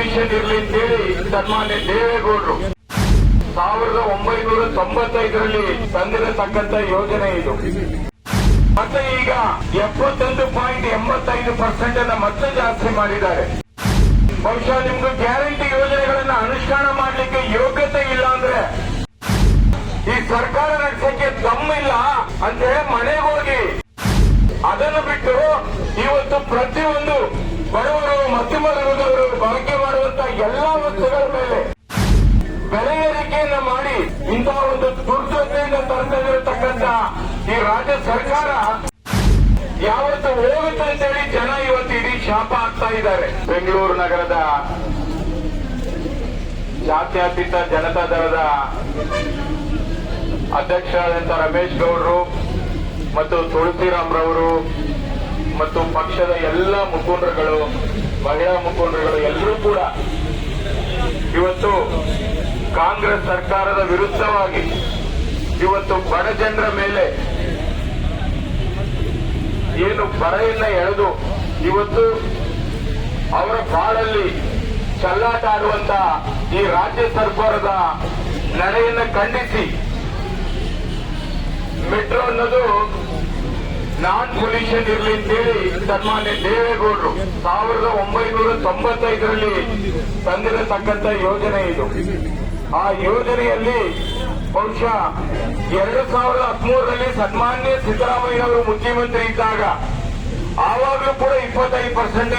Pollution ಅಂತ ಹೇಳಿ ಸನ್ಮಾನ್ಯ ದೇವೇಗೌಡರು. ಸಾವಿರದ ಒಂಬೈನೂರ ತೊಂಬತ್ತೈದರಲ್ಲಿ ತಂದಿರತಕ್ಕಂತ ಯೋಜನೆ ಇದು. ಮತ್ತೆ ಈಗ ಎಪ್ಪತ್ತೊಂದು ಪಾಯಿಂಟ್ ಎಂಬತ್ತೈದು ಪರ್ಸೆಂಟ್ ಅನ್ನ ಮತ್ತೆ ಜಾಸ್ತಿ ಮಾಡಿದ್ದಾರೆ. ಬಹುಶಃ ನಿಮ್ಗೆ ಗ್ಯಾರಂಟಿ ಯೋಜನೆಗಳನ್ನ ಅನುಷ್ಠಾನ ಮಾಡ್ಲಿಕ್ಕೆ ಯೋಗ್ಯತೆ ಇಲ್ಲ ಅಂದ್ರೆ ಈ ಸರ್ಕಾರ ನಡೆಸಕ್ಕೆ ದಮ್ಮಿಲ್ಲ ಅಂತ ಮನೆಗೆ ಹೋಗಿ. ಅದನ್ನು ಬಿಟ್ಟು ಇವತ್ತು ಪ್ರತಿಯೊಂದು ಬಡವರು ಮಧ್ಯಮ ವರ್ಗದವರು ಬಳಕೆ ಮಾಡುವಂತ ಎಲ್ಲಾ ವಸ್ತುಗಳ ಮೇಲೆ ಬೆಲೆ ಏರಿಕೆಯನ್ನ ಮಾಡಿ ಇಂತಹ ಒಂದು ದುರ್ಜೊತೆಯಿಂದ ತಂದಿರತಕ್ಕಂತ ಈ ರಾಜ್ಯ ಸರ್ಕಾರ ಯಾವತ್ತು ಹೋಗುತ್ತೆ ಅಂತ ಹೇಳಿ ಜನ ಇವತ್ತು ಇಡೀ ಶಾಪ ಆಗ್ತಾ ಇದ್ದಾರೆ. ಬೆಂಗಳೂರು ನಗರದ ಜಾತ್ಯಾತೀತ ಜನತಾ ದಳದ ಅಧ್ಯಕ್ಷರಾದಂತಹ ರಮೇಶ್ ಗೌಡರು ಮತ್ತು ತುಳಸಿರಾಮ್ರವರು ಮತ್ತು ಪಕ್ಷದ ಎಲ್ಲ ಮುಖಂಡರುಗಳು, ಮಹಿಳಾ ಮುಖಂಡರುಗಳು ಎಲ್ಲರೂ ಕೂಡ ಇವತ್ತು ಕಾಂಗ್ರೆಸ್ ಸರ್ಕಾರದ ವಿರುದ್ಧವಾಗಿ ಇವತ್ತು ಬಡ ಜನರ ಮೇಲೆ ಏನು ಬರೆಯನ್ನ ಎಳೆದು ಇವತ್ತು ಅವರ ಬಾಳಲ್ಲಿ ಚಲ್ಲಾಟ ಆಡುವಂತ ಈ ರಾಜ್ಯ ಸರ್ಕಾರದ ನಡೆಯನ್ನ ಖಂಡಿಸಿ, ಮೆಟ್ರೋ ಅನ್ನೋದು ನಾನ್ ಪೊಲ್ಯೂಷನ್ ಇರಲಿ ಅಂತೇಳಿ ಸನ್ಮಾನ್ಯ ದೇವೇಗೌಡರು. ಸಾವಿರದ ಒಂಬೈನೂರ ತೊಂಬತ್ತೈದರಲ್ಲಿ ತಂದಿರತಕ್ಕಂತ ಯೋಜನೆ ಇದು. ಆ ಯೋಜನೆಯಲ್ಲಿ ಬಹುಶಃ ಎರಡು ಸಾವಿರದ ಹದಿಮೂರರಲ್ಲಿ ಸನ್ಮಾನ್ಯ ಸಿದ್ದರಾಮಯ್ಯ ಅವರು ಮುಖ್ಯಮಂತ್ರಿ ಇದ್ದಾಗ ಆವಾಗಲೂ ಕೂಡ ಇಪ್ಪತ್ತೈದು ಪರ್ಸೆಂಟ್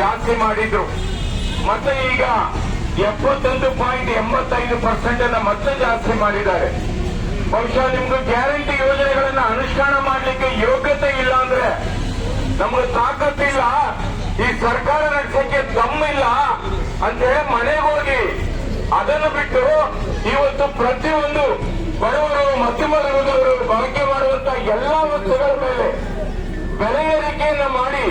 ಜಾಸ್ತಿ ಮಾಡಿದ್ರು. ಮತ್ತೆ ಈಗ ಎಪ್ಪತ್ತೊಂದು ಪಾಯಿಂಟ್ ಎಂಬತ್ತೈದು ಪರ್ಸೆಂಟ್ ಅನ್ನ ಮತ್ತೆ ಜಾಸ್ತಿ ಮಾಡಿದ್ದಾರೆ. ಬಹುಶಃ ನಿಮ್ಗೆ ಗ್ಯಾರಂಟಿ ಯೋಜನೆಗಳನ್ನ ಅನುಷ್ಠಾನ ಮಾಡ್ಲಿಕ್ಕೆ ಯೋಗ್ಯತೆ ಇಲ್ಲ ಅಂದ್ರೆ ನಮ್ಗೆ ತಾಕತ್ತಿಲ್ಲ. ಈ ಸರ್ಕಾರ ನಡೆಸಕ್ಕೆ ದಮ್ಮಿಲ್ಲ ಅಂತ ಮನೆಗೆ ಹೋಗಿ ಅದನ್ನು ಬಿಟ್ಟು ಇವತ್ತು ಪ್ರತಿಯೊಂದು ಬಡವರು ಮಧ್ಯಮ ವರ್ಗದವರು ಬಳಕೆ ಮಾಡುವಂತ ಎಲ್ಲಾ ವಸ್ತುಗಳ ಮೇಲೆ ಬೆಲೆ ಏರಿಕೆಯನ್ನ ಮಾಡಿ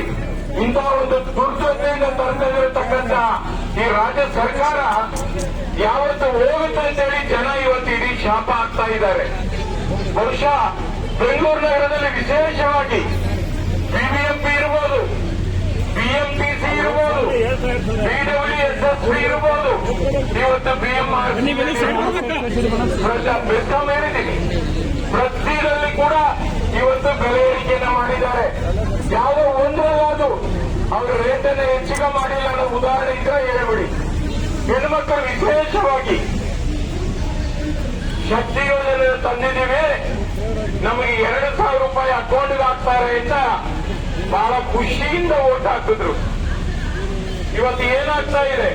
ಇಂತಹ ಒಂದು ದುರ್ಜೊತೆಯಿಂದ ತಂದಿರತಕ್ಕಂತ ಈ ರಾಜ್ಯ ಸರ್ಕಾರ ಯಾವತ್ತು ಹೋಗುತ್ತೆ ಅಂತೇಳಿ ಜನ ಶಾಪ ಆಗ್ತಾ ಇದ್ದಾರೆ. ಬಹುಶಃ ಬೆಂಗಳೂರು ನಗರದಲ್ಲಿ ವಿಶೇಷವಾಗಿ ಬಿಬಿಎಂಪಿ ಇರ್ಬೋದು ಬಿಎಂಪಿಸಿ ಇರ್ಬೋದು ಬಿಡಬ್ಲ್ಯೂಎಸ್ಎಸ್ಪಿ ಇರ್ಬೋದು. ಇವತ್ತು ಬಿಎಂಆರ್ ಬೆಸ್ಕಾಂ ಪ್ರತಿದಲ್ಲಿ ಕೂಡ ಇವತ್ತು ಬೆಲೆ ಏರಿಕೆಯನ್ನ ಮಾಡಿದ್ದಾರೆ. ಯಾವುದೋ ಒಂದರಲ್ಲಾದ್ರು ಅವರು ರೇಟನ್ನು ಹೆಚ್ಚಿಗೆ ಮಾಡಿಲ್ಲ ಅನ್ನೋ ಉದಾಹರಣೆ ಇದ್ರೆ ಹೇಳ್ಬಿಡಿ. ಹೆಣ್ಮಕ್ಕಳು ವಿಶೇಷವಾಗಿ ಶಕ್ತಿ ಯೋಜನೆ ತಂದಿದ್ದೀವಿ. ನಮಗೆ ಎರಡು ಸಾವಿರ ರೂಪಾಯಿ ಅಕೌಂಟ್ಗೆ ಹಾಕ್ತಾರೆ ಅಂತ ಬಹಳ ಖುಷಿಯಿಂದ ಓಟ್ ಹಾಕಿದ್ರು. ಇವತ್ತು ಏನಾಗ್ತಾ ಇದೆ?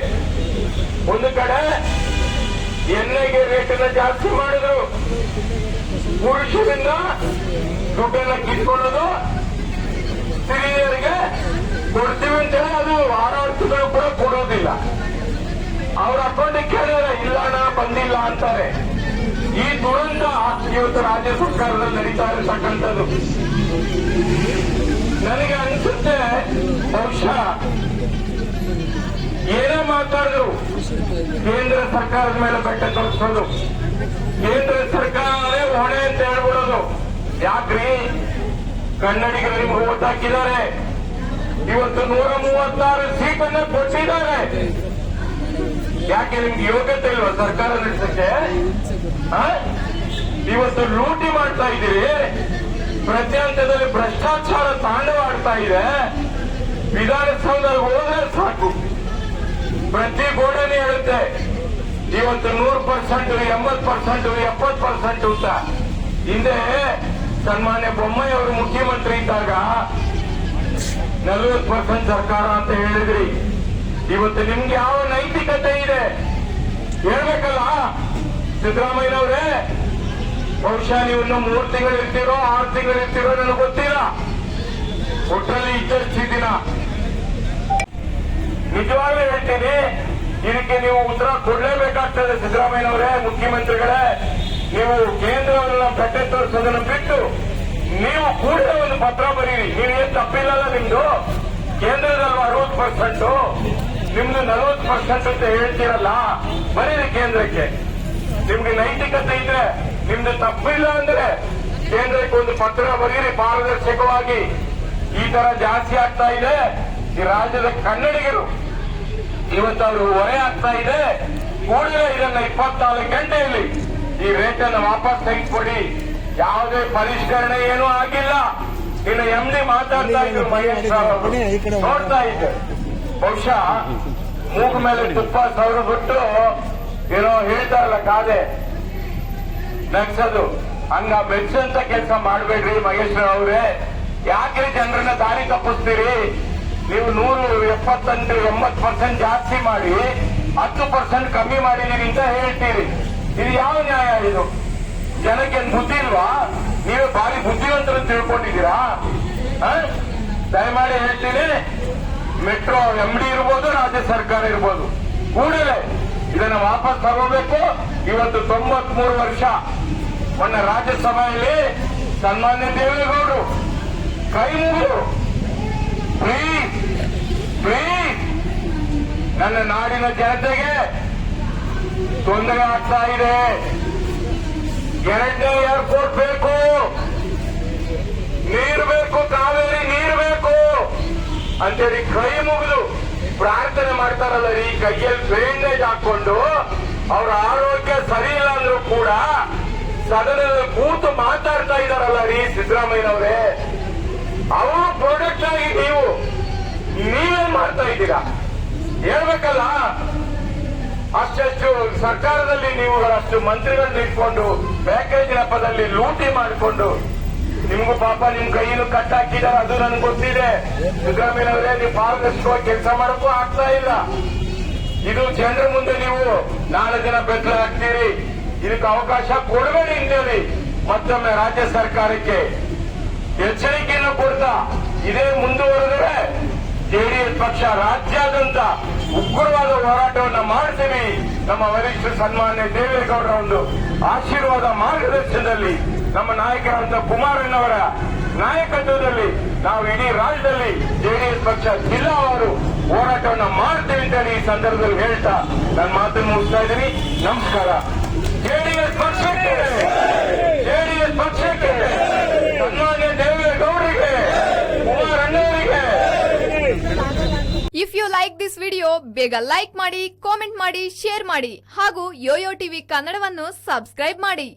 ಒಂದು ಕಡೆ ಎಣ್ಣೆಗೆ ರೇಟನ್ನ ಜಾಸ್ತಿ ಮಾಡಿದ್ರು. ಪುರುಷರಿಂದ ದುಡ್ಡನ್ನ ಕಿತ್ಕೊಳ್ಳೋದು. ಸ್ತ್ರೀಯರಿಗೆ ಕೊಡ್ತೀವಿ ಅಂತ ಹೇಳಿ ಅದು ಆಡಳಿತಗಳು ಕೂಡ ಕೊಡೋದಿಲ್ಲ. ಅವ್ರ ಅಕೌಂಟಿಗೆ ಕೇಳಿದ್ರೆ, ಇಲ್ಲ ಅಣ್ಣ, ಬಂದಿಲ್ಲ ಅಂತಾರೆ. ಈ ದುರಂತ ಇವತ್ತು ರಾಜ್ಯ ಸರ್ಕಾರದಲ್ಲಿ ನಡೀತಾ ಇರತಕ್ಕಂಥದ್ದು ನನಗೆ ಅನಿಸುತ್ತೆ, ಬಹುಶಃ ಏನೇ ಮಾತಾಡಿದ್ರು ಕೇಂದ್ರ ಸರ್ಕಾರದ ಮೇಲೆ ಬೆಟ್ಟ ತೋರಿಸೋದು ಕೇಂದ್ರ ಸರ್ಕಾರವೇ ಹೊಣೆ ಅಂತ ಹೇಳ್ಬಿಡೋದು. ಯಾಕ್ರಿ? ಕನ್ನಡಿಗರು ಓಟ್ ಹಾಕಿದ್ದಾರೆ. ಇವತ್ತು ನೂರ ಮೂವತ್ತಾರು ಸೀಟನ್ನ ಕೊಟ್ಟಿದ್ದಾರೆ. ಯಾಕೆ ನಿಮ್ಗೆ ಯೋಗ್ಯತೆ ಇಲ್ವಾ ಸರ್ಕಾರ ನಡೆಸಕ್ಕೆ? ಇವತ್ತು ಲೂಟಿ ಮಾಡ್ತಾ ಇದ್ದೀರಿ. ಪ್ರತಿ ಹಂತದಲ್ಲಿ ಭ್ರಷ್ಟಾಚಾರ ತಾಂಡವಾಡ್ತಾ ಇದೆ. ವಿಧಾನಸೌಧದಲ್ಲಿ ಹೋದ್ರೆ ಸಾಕು. ಪ್ರತಿ ಗೋಡನೆ ಹೇಳುತ್ತೆ ಇವತ್ತು ನೂರು ಪರ್ಸೆಂಟ್ ಎಂಬತ್ ಪರ್ಸೆಂಟ್ ಎಪ್ಪತ್ ಪರ್ಸೆಂಟ್ ಅಂತ. ಹಿಂದೆ ಸನ್ಮಾನ್ಯ ಬೊಮ್ಮಾಯಿ ಅವರು ಮುಖ್ಯಮಂತ್ರಿ ಇದ್ದಾಗ ನಲವತ್ತು ಪರ್ಸೆಂಟ್ ಸರ್ಕಾರ ಅಂತ ಹೇಳಿದ್ರಿ. ಇವತ್ತು ನಿಮ್ಗೆ ಯಾವ ನೈತಿಕತೆ ಇದೆ? ಹೇಳ್ಬೇಕಲ್ಲ? ಸಿದ್ದರಾಮಯ್ಯನವರೇ, ಬಹುಶಃ ನೀವು ಇನ್ನು ಮೂರು ತಿಂಗಳು ಇರ್ತೀರೋ, ಆರು ತಿಂಗಳು ಇರ್ತೀರೋ ನನಗೆ ಗೊತ್ತಿಲ್ಲ. ಒಟ್ಟಲ್ಲಿ ಇದ್ದಷ್ಟು ದಿನ. ನಿಜವಾಗ್ಲೂ ಹೇಳ್ತೀನಿ, ಇದಕ್ಕೆ ನೀವು ಉತ್ತರ ಕೊಡಲೇಬೇಕಾಗ್ತದೆ ಸಿದ್ದರಾಮಯ್ಯನವರೇ, ಮುಖ್ಯಮಂತ್ರಿಗಳೇ. ನೀವು ಕೇಂದ್ರವನ್ನ ಬೆಟ್ಟೆ ತೋರಿಸೋದನ್ನು ಬಿಟ್ಟು ನೀವು ಕೂಡಲೇ ಒಂದು ಪತ್ರ ಬರೀರಿ. ನೀವೇನ್ ತಪ್ಪಿಲ್ಲಲ್ಲ ನಿಮ್ದು? ಕೇಂದ್ರದಲ್ಲಿ ಅರವತ್ತು ಪರ್ಸೆಂಟ್? ನಿಮ್ದು ನಲವತ್ತು ಪರ್ಸೆಂಟ್ ಅಂತ ಹೇಳ್ತೀರಲ್ಲ ಬರೀರಿ ಕೇಂದ್ರಕ್ಕೆ. ನಿಮ್ಗೆ ನೈತಿಕತೆ ಇದ್ರೆ ನಿಮ್ದು ತಪ್ಪಿಲ್ಲ ಅಂದ್ರೆ ಕೇಂದ್ರಕ್ಕೆ ಒಂದು ಪತ್ರ ಬರೀರಿ ಪಾರದರ್ಶಕವಾಗಿ. ಈ ತರ ಜಾಸ್ತಿ ಆಗ್ತಾ ಇದೆ. ಈ ರಾಜ್ಯದ ಕನ್ನಡಿಗರು ಇವತ್ತು ಅವರು ಹೊರೆ ಆಗ್ತಾ ಇದೆ. ಕೂಡಲೇ ಇದನ್ನ ಇಪ್ಪತ್ನಾಲ್ಕು ಗಂಟೆಯಲ್ಲಿ ಈ ರೇಟ್ ಅನ್ನು ವಾಪಸ್ ತೆಗೆದುಕೊಡಿ. ಯಾವುದೇ ಪರಿಷ್ಕರಣೆ ಏನೂ ಆಗಿಲ್ಲ. ಇನ್ನು ಎಂ ಡಿ ಮಾತಾಡ್ತಾ ಇದ್ರು ಮಹೇಶ್ ರಾವ್ ಅವರು. ನೋಡ್ತಾ ಇದ್ದೆ. ಬಹುಶಃ ಮೂಗ ಮೇಲೆ ತುಪ್ಪ ಸಾವಿರ ಬಿಟ್ಟು ಏನೋ ಹೇಳ್ತಾರಲ್ಲ ಕಾದೆ. ನಗ್ಸೋದು. ಹಂಗ ಮೆಚ್ಚಂತ ಕೆಲಸ ಮಾಡ್ಬೇಡ್ರಿ ಮಹೇಶ್ವರ ಅವರೇ. ಯಾಕೆ ಜನರನ್ನ ದಾರಿ ತಪ್ಪಿಸ್ತೀರಿ? ನೀವು ನೂರು, ಎಪ್ಪತ್ತೆಂಟು, ಎಂಬತ್ತು ಪರ್ಸೆಂಟ್ ಜಾಸ್ತಿ ಮಾಡಿ, ಹತ್ತು ಪರ್ಸೆಂಟ್ ಕಮ್ಮಿ ಮಾಡಿದೀರಿ ಅಂತ ಹೇಳ್ತೀರಿ. ಇದು ಯಾವ ನ್ಯಾಯ ಇದು? ಜನಕ್ಕೆ ಬುದ್ಧಿ ಇಲ್ವಾ? ನೀವು ಭಾರಿ ಬುದ್ಧಿವಂತರು ತಿಳ್ಕೊಂಡಿದ್ದೀರಾ? ದಯಮಾಡಿ ಹೇಳ್ತೀನಿ. ಮೆಟ್ರೋ ಎಂ ಡಿ ಇರ್ಬೋದು, ರಾಜ್ಯ ಸರ್ಕಾರ ಇರ್ಬೋದು. ಕೂಡಲೇ ಇದನ್ನ ವಾಪಸ್ ತಗೋಬೇಕು. ಇವತ್ತು ತೊಂಬತ್ ಮೂರು ವರ್ಷ. ಮೊನ್ನೆ ರಾಜ್ಯಸಭೆಯಲ್ಲಿ ಸನ್ಮಾನ್ಯ ದೇವೇಗೌಡರು ಕೈ ಮುಗಿದು, ಪ್ಲೀಸ್ ಪ್ಲೀಸ್, ನನ್ನ ನಾಡಿನ ಜನತೆಗೆ ತೊಂದರೆ ಆಗ್ತಾ ಇದೆ. ಎರಡನೇ ಏರ್ಪೋರ್ಟ್ ಬೇಕು. ನೀರು ಬೇಕು ಅಂತೇಳಿ ಕೈ ಮುಗಿದು ಪ್ರಾರ್ಥನೆ ಮಾಡ್ತಾರಲ್ಲ ರೀ ಕೈಯಲ್ಲಿ ಬ್ಯಾಂಡೇಜ್ ಹಾಕೊಂಡು ಅವ್ರ ಆರೋಗ್ಯ ಸರಿ ಇಲ್ಲ ಅಂದ್ರೂ ಕೂಡ ಸದನದಲ್ಲಿ ಕೂತು ಮಾತಾಡ್ತಾ ಇದಾರಲ್ಲ ರೀ ಸಿದ್ದರಾಮಯ್ಯನವರೇ. ಅವರು ಪ್ರಾಡಕ್ಟ್ ಆಗಿ ನೀವು ನೀವೇನ್ ಮಾಡ್ತಾ ಇದ್ದೀರಾ? ಹೇಳ್ಬೇಕಲ್ಲ? ಅಷ್ಟು ಸರ್ಕಾರದಲ್ಲಿ ನೀವು ಅಷ್ಟು ಮಂತ್ರಿಗಳನ್ನ ಇಟ್ಕೊಂಡು ಪ್ಯಾಕೇಜ್ ನೆಪದಲ್ಲಿ ಲೂಟಿ ಮಾಡಿಕೊಂಡು ನಿಮ್ಗೂ ಪಾಪ ನಿಮ್ ಕೈಯನ್ನು ಹಾಕಿದಾರೆ ಅದು ನನ್ಗೆ ಗೊತ್ತಿದೆ. ಸಿದ್ದರಾಮಯ್ಯವರೇ, ನೀವು ಪಾರದರ್ಶಕವಾಗಿ ಕೆಲಸ ಮಾಡಕ್ಕೂ ಆಗ್ತಾ ಇಲ್ಲ. ಇದು ಜನರ ಮುಂದೆ ನೀವು ನಾಲ್ಕು ಜನ ಬೆತ್ತಲ ಹಾಕ್ತೀರಿ ಇದಕ್ಕೆ ಅವಕಾಶ ಕೊಡಬೇಡಿ ಅಂತೇಳಿ ಮತ್ತೊಮ್ಮೆ ರಾಜ್ಯ ಸರ್ಕಾರಕ್ಕೆ ಎಚ್ಚರಿಕೆಯನ್ನು ಕೊಡ್ತಾ ಇದೇ ಮುಂದುವರೆದರೆ ಜೆಡಿಎಸ್ ಪಕ್ಷ ರಾಜ್ಯಾದ್ಯಂತ ಉಗ್ರವಾದ ಹೋರಾಟವನ್ನು ಮಾಡ್ತೀವಿ ನಮ್ಮ ವರಿಷ್ಠ ಸನ್ಮಾನ್ಯ ದೇವೇಗೌಡರ ಒಂದು ಆಶೀರ್ವಾದ ಮಾರ್ಗದರ್ಶನದಲ್ಲಿ ನಮ್ಮ ನಾಯಕರಾದ ಕುಮಾರಣ್ಣವರ ನಾಯಕತ್ವದಲ್ಲಿ ನಾವು ಇಡೀ ರಾಜ್ಯದಲ್ಲಿ ಜೆಡಿಎಸ್ ಪಕ್ಷ ಜಿಲ್ಲಾವಾರು ಹೋರಾಟವನ್ನು ಮಾಡ್ತೇವೆ ಅಂತ ಈ ಸಂದರ್ಭದಲ್ಲಿ ಹೇಳ್ತಾ ನನ್ನ ಮಾತನ್ನು ಮುಗಿಸ್ತಾ ಇದ್ದೀನಿ. ನಮಸ್ಕಾರ. ಜೆಡಿಎಸ್ ಪಕ್ಷಕ್ಕೆ. ಜೆಡಿಎಸ್ ಪಕ್ಷಕ್ಕೆ. ಸನ್ಮಾನ್ಯ ದೇವೇಗೌಡರಿಗೆ. ಕುಮಾರಣ್ಣವರಿಗೆ. If you like this video ಬೇಗ ಲೈಕ್ ಮಾಡಿ ಕಾಮೆಂಟ್ ಮಾಡಿ ಶೇರ್ ಮಾಡಿ ಹಾಗೂ ಯೋಯೋ ಟಿವಿ ಕನ್ನಡವನ್ನು ಸಬ್ಸ್ಕ್ರೈಬ್ ಮಾಡಿ.